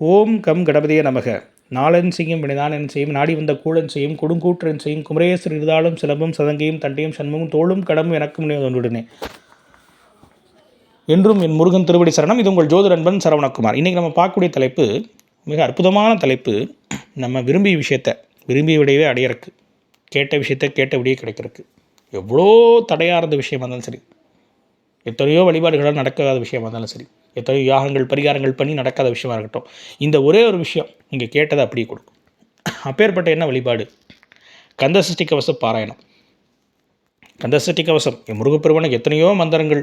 ஓம் come கணபதியே நமக. நாளன் செய்யும் வினைதான் செய்யும் நாடி வந்த கூழன் செய்யும் கொடுங்கூற்றன் செய்யும் குமரேசர் இருந்தாலும் சிலம்பும் சதங்கையும் தண்டையும் சண்முகம் தோளும் கடமும் எனக்கும் ஒன்றுடனே என்றும் என் முருகன் திருவடி சரணம் இது உங்கள் ஜோதி நண்பன் சரவணகுமார். இன்றைக்கி நம்ம பார்க்கக்கூடிய தலைப்பு மிக அற்புதமான தலைப்பு நம்ம விரும்பிய விஷயத்தை விரும்பிய விடையவே அடையிறக்கு கேட்ட விஷயத்தை கேட்ட விடையே கிடைக்கிறதுக்கு எவ்வளோ தடையாக இருந்த விஷயமா இருந்தாலும் சரி எத்தனையோ வழிபாடுகளால் நடக்காத விஷயமா இருந்தாலும் சரி எத்தனையோ யாகங்கள் பரிகாரங்கள் பண்ணி நடக்காத விஷயமா இருக்கட்டும். இந்த ஒரே ஒரு விஷயம் நீங்கள் கேட்டதை அப்படியே கொடுக்கும். அப்பேற்பட்ட என்ன வழிபாடு? கந்தசஷ்டி கவச பாராயணம். கந்தசஷ்டி கவசம் என் முருகப்பெருமானுக்கு எத்தனையோ மந்திரங்கள்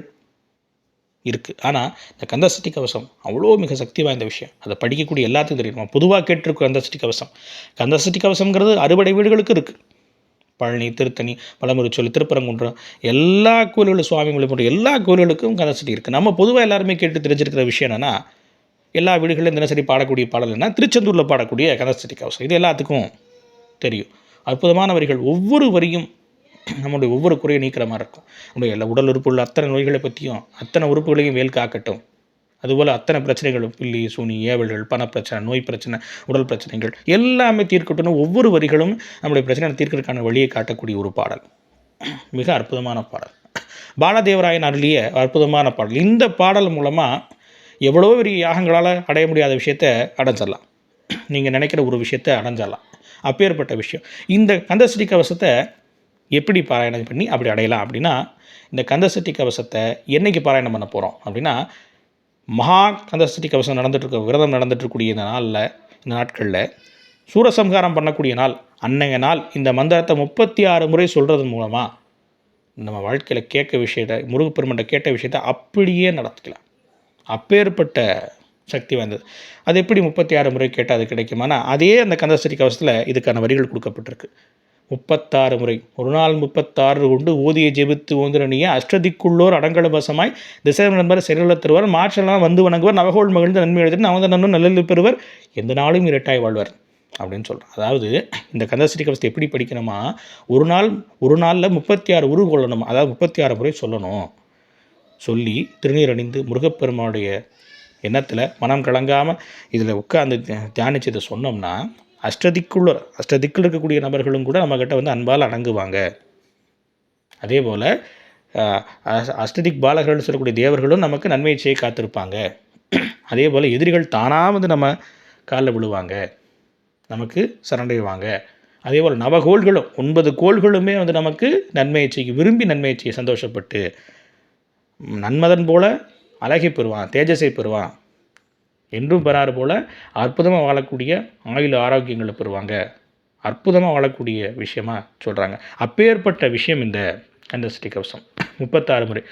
இருக்குது ஆனால் இந்த கந்தசஷ்டி கவசம் அவ்வளோ மிக சக்தி வாய்ந்த விஷயம். அதை படிக்கக்கூடிய எல்லாத்துக்கும் தெரியும். பொதுவாக கேட்டிருக்கும் கந்தசஷ்டி கவசம் கந்தசஷ்டி கவசம்ங்கிறது அறுபடை வீடுகளுக்கு இருக்குது பழனி திருத்தணி பழமுறிச்சொல்லி திருப்பரங்குன்றம் எல்லா கோயில்களும் சுவாமி போன்ற எல்லா கோயில்களுக்கும் கந்தசஷ்டி இருக்குது நம்ம பொதுவாக எல்லாருமே கேட்டு தெரிஞ்சிருக்கிற விஷயம் என்னென்னா எல்லா வீடுகளிலும் தினசரி பாடக்கூடிய பாடல் என்ன திருச்செந்தூரில் பாடக்கூடிய கந்தசஷ்டி கவசம். இது எல்லாத்துக்கும் தெரியும். அற்புதமான வரிகள் ஒவ்வொரு வரியும் நம்முடைய ஒவ்வொரு குறையை நீக்கிற மாதிரி இருக்கும். நம்முடைய எல்லா உடல் உறுப்பு உள்ள அத்தனை நோய்களை பற்றியும் அத்தனை உறுப்புகளையும் வேல் காக்கட்டும். அதுபோல் அத்தனை பிரச்சனைகளும் பில்லி சூனி ஏவல்கள் பணப்பிரச்சனை நோய் பிரச்சனை உடல் பிரச்சனைகள் எல்லாமே தீர்க்கட்டும்னு ஒவ்வொரு வரிகளும் நம்முடைய பிரச்சனை தீர்க்கிறதுக்கான வழியை காட்டக்கூடிய ஒரு பாடல். மிக அற்புதமான பாடல். பாலதேவராயன் அருளிய அற்புதமான பாடல். இந்த பாடல் மூலமாக எவ்வளோ பெரிய யாகங்களால் அடைய முடியாத விஷயத்தை அடைஞ்சிடலாம். நீங்கள் நினைக்கிற ஒரு விஷயத்தை அடைஞ்சிடலாம். அப்பேற்பட்ட விஷயம். இந்த கந்தசிட்டி கவசத்தை எப்படி பாராயணம் பண்ணி அப்படி அடையலாம் அப்படின்னா இந்த கந்தசட்டி கவசத்தை என்னைக்கு பாராயணம் பண்ண போகிறோம் அப்படின்னா மகா கந்தசஷ்டி கவசம் நடந்துட்டுருக்க விரதம் நடந்துட்டுருக்கூடிய இந்த நாளில் இந்த நாட்களில் சூரசம்ஹாரம் பண்ணக்கூடிய நாள் அன்னைய நாள் இந்த மந்திரத்தை முப்பத்தி ஆறு முறை சொல்கிறது மூலமாக நம்ம வாழ்க்கையில் கேட்க விஷயத்தை முருகப்பெருமன்ட்ட கேட்ட விஷயத்தை அப்படியே நடத்திக்கலாம். அப்பேற்பட்ட சக்தி வாய்ந்தது. அது எப்படி முப்பத்தி ஆறு முறை கேட்டால் அது கிடைக்குமானா அதே அந்த கந்தசஷ்டி கவசத்தில் இதுக்கான வரிகள் கொடுக்கப்பட்டிருக்கு. முப்பத்தாறு முறை. ஒரு நாள் முப்பத்தாறு கொண்டு ஊதிய ஜெபித்து ஓந்திரணிய அஷ்டதிக்குள்ளோர் அடங்கல வசமாய் திசை நண்பர் செயல்கள தருவார் மாற்றலாம் வந்து வணங்குவர் நவகோள் மகிழ்ந்து நன்மை எழுதி நவந்த நன்னும் நல்லில் பெறுவர் எந்த நாளும் இரட்டாய் வாழ்வர் அப்படின்னு சொல்கிறேன் அதாவது இந்த கந்தஸ்ரீ கவசத்தை எப்படி படிக்கணுமா? ஒரு நாள் ஒரு நாளில் முப்பத்தி ஆறு உரு கொள்ளணும்? அதாவது முப்பத்தி ஆறு முறை சொல்லணும். சொல்லி திருநீர் அணிந்து முருகப்பெருமானுடைய எண்ணத்தில் மனம் கலங்காமல் இதில் உட்காந்து தியானிச்சதை சொன்னோம்னா அஷ்டதிக்குள்ள அஷ்டதிக்கில் இருக்கக்கூடிய நபர்களும் கூட நம்மக்கிட்ட வந்து அன்பால் அடங்குவாங்க. அதே போல் அஷ்டதிக் பாலகர்கள் சொல்லக்கூடிய தேவர்களும் நமக்கு நன்மையை செய்ய காத்திருப்பாங்க. அதே போல் எதிரிகள் தானாக வந்து நம்ம காலில் விழுவாங்க. நமக்கு சரண்டைவாங்க. அதே போல் நவகோள்களும் ஒன்பது கோள்களுமே வந்து நமக்கு நன்மையை செய்ய விரும்பி நன்மையை செய்ய சந்தோஷப்பட்டு நன்மதன் போல் அழகை பெறுவான் தேஜஸை பெறுவான். என்றும் பெறாறு போல் அற்புதமாக வாழக்கூடிய ஆயுள் ஆரோக்கியங்களை பெறுவாங்க. அற்புதமாக வாழக்கூடிய விஷயமா சொல்கிறாங்க அப்பேற்பட்ட விஷயம் இந்த கந்தசஷ்டி கவசம். முப்பத்தாறு முறை.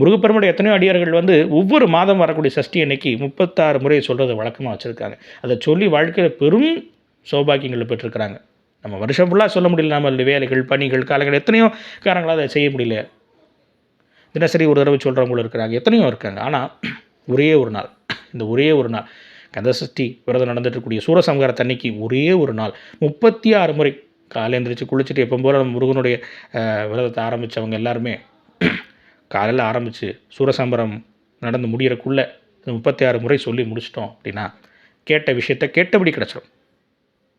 முருகப்பெருமுடைய எத்தனையோ அடியார்கள் வந்து ஒவ்வொரு மாதம் வரக்கூடிய சஷ்டி அன்னைக்கு முப்பத்தாறு முறை சொல்கிறத வழக்கமாக வச்சுருக்காங்க. அதை சொல்லி வாழ்க்கையில் பெரும் சௌபாக்கியங்களை பெற்றிருக்கிறாங்க. நம்ம வருஷம் ஃபுல்லாக சொல்ல முடியல. நம்ம வேலைகள் பணிகள் காலங்கள் எத்தனையோ காரணங்களாக அதை செய்ய முடியல. தினசரி ஒரு தடவை சொல்கிறவங்களும் இருக்கிறாங்க. எத்தனையோ இருக்காங்க. ஆனால் ஒரே ஒரு நாள். இந்த ஒரே ஒரு நாள். கந்தசஷ்டி விரதம் நடந்துட்டுக்கூடிய சூரசம்ஹாரத்து தண்ணிக்கு ஒரே ஒரு நாள். முப்பத்தி ஆறு முறை காலை எழுந்திரிச்சு குளிச்சுட்டு எப்போ போகிற முருகனுடைய விரதத்தை ஆரம்பித்தவங்க எல்லாருமே காலையில் ஆரம்பித்து சூரசம்பரம் நடந்து முடிகிறக்குள்ளே முப்பத்தி ஆறு முறை சொல்லி முடிச்சிட்டோம் அப்படின்னா கேட்ட விஷயத்த கேட்டபடி கிடச்சிடும்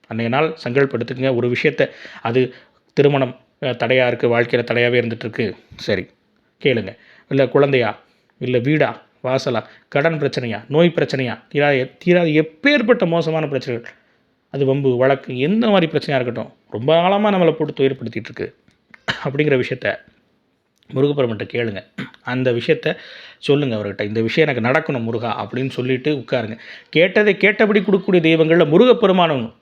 அன்றைய நாள் சங்கல்படுத்துக்குங்க. ஒரு விஷயத்த அது திருமணம் தடையாக இருக்குது வாழ்க்கையில் தடையாகவே இருந்துகிட்ருக்கு சரி கேளுங்க. இல்லை குழந்தையா? இல்லை வீடா? வாசலா கடன் பிரச்சனையா நோய் பிரச்சனையா தீராத தீராத எப்பேற்பட்ட மோசமான பிரச்சனைகள். அது வம்பு வழக்கு எந்த மாதிரி பிரச்சனையாக இருக்கட்டும் ரொம்ப காலமாக நம்மளை போட்டு துயர்படுத்திகிட்டு இருக்கு. அப்படிங்கிற விஷயத்த முருகப்பெருமன்ட்ட கேளுங்க. அந்த விஷயத்த சொல்லுங்கள் அவர்கிட்ட. இந்த விஷயம் எனக்கு நடக்கணும் முருகா அப்படின்னு சொல்லிட்டு உட்காருங்க. கேட்டதை கேட்டபடி கொடுக்கக்கூடிய தெய்வங்களில் முருகப்பெருமானம்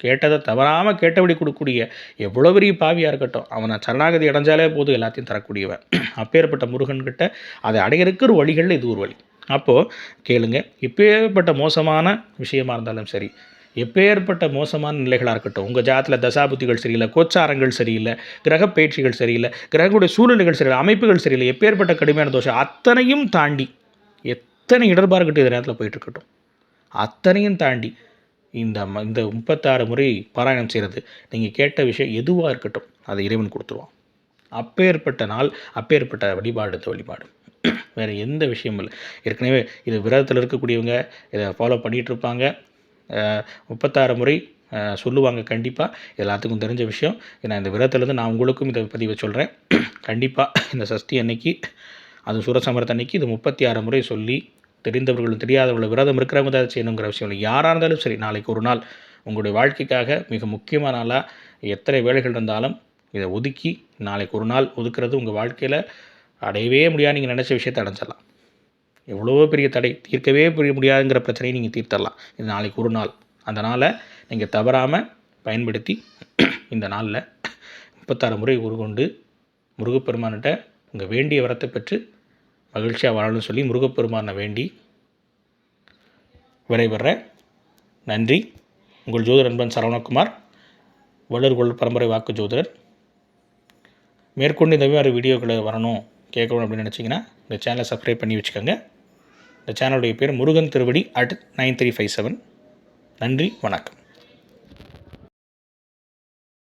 கேட்டதை தவறாமல் கேட்டபடி கொடுக்கக்கூடிய எவ்வளோ பெரிய பாவியாக இருக்கட்டும் அவனை சரணாகதி அடைஞ்சாலே போதும் எல்லாத்தையும் தரக்கூடியவன். அப்பேற்பட்ட முருகன்கிட்ட அதை அடையிறதுக்கு ஒரு வழிகளில் இது ஒரு வழி. அப்போது கேளுங்க இப்பேற்பட்ட மோசமான விஷயமாக இருந்தாலும் சரி எப்பேற்பட்ட மோசமான நிலைகளாக இருக்கட்டும் உங்கள் ஜாத்தில் தசாபுத்திகள் சரியில்லை கோச்சாரங்கள் சரியில்லை கிரக பயிற்சிகள் சரியில்லை கிரகங்களுடைய சூழ்நிலைகள் சரியில்லை அமைப்புகள் சரியில்லை எப்பேற்பட்ட கடுமையான தோஷம் அத்தனையும் தாண்டி எத்தனை இடர்பாடுகிட்ட இந்த நேரத்தில் போயிட்டுருக்கட்டும் அத்தனையும் தாண்டி இந்த ம இந்த முப்பத்தாறு முறை பாராயணம் செய்கிறது. நீங்கள் கேட்ட விஷயம் எதுவாக இருக்கட்டும் அதை இறைவன் கொடுத்துருவான். அப்பேற்பட்ட நாள் அப்பேற்பட்ட வழிபாடு இந்த வழிபாடு. வேறு எந்த விஷயமும் இல்லை. ஏற்கனவே இது விரதத்தில் இருக்கக்கூடியவங்க இதை ஃபாலோ பண்ணிகிட்ருப்பாங்க முப்பத்தாறு முறை சொல்லுவாங்க கண்டிப்பாக எல்லாத்துக்கும் தெரிஞ்ச விஷயம். ஏன்னா இந்த விரதத்துலேருந்து நான் உங்களுக்கும் இதை பதிவை சொல்கிறேன் கண்டிப்பாக இந்த சஷ்டி அன்னைக்கு அது சூரசமரத்து அன்னைக்கு இது முப்பத்தி ஆறு முறை சொல்லி தெரிந்தவர்களும் தெரியாதவர்களும் விரதம் இருக்கிறவங்க தான் அதை செய்யணுங்கிற அவசியம் இல்லை. யாராக இருந்தாலும் சரி நாளைக்கு ஒரு நாள் உங்களுடைய வாழ்க்கைக்காக மிக முக்கியமான நாளாக எத்தனை வேலைகள் இருந்தாலும் இதை ஒதுக்கி நாளைக்கு ஒரு நாள் ஒதுக்கிறது உங்கள் வாழ்க்கையில் அடையவே முடியாது. நீங்கள் நினச்ச விஷயத்தை அடைஞ்சிடலாம். எவ்வளோ பெரிய தடை தீர்க்கவே பெரிய முடியாதுங்கிற பிரச்சனையை நீங்கள் தீர்த்தரலாம் இது நாளைக்கு ஒரு நாள். அந்த நாளை நீங்கள் தவறாமல் பயன்படுத்தி இந்த நாளில் முப்பத்தாறு முறை உருகொண்டு முருகப்பெருமான்கிட்ட உங்கள் வேண்டிய வரத்தை பெற்று மகிழ்ச்சியாக வாழணும்னு சொல்லி முருகப்பெருமானை வேண்டி விடைபெறேன். நன்றி. உங்கள் ஜோதிடர் நண்பன் சரவணகுமார் வள்ளூர் பரம்பரை வாக்கு ஜோதிடர். மேற்கொண்டு இந்த மாதிரி வீடியோக்களை வரணும் கேட்கணும் அப்படின்னு நினச்சிங்கன்னா இந்த சேனலை சப்ஸ்கிரைப் பண்ணி வச்சுக்கோங்க. இந்த சேனலுடைய பேர் Murugan Thiruvadi at nine three five seven நன்றி வணக்கம்.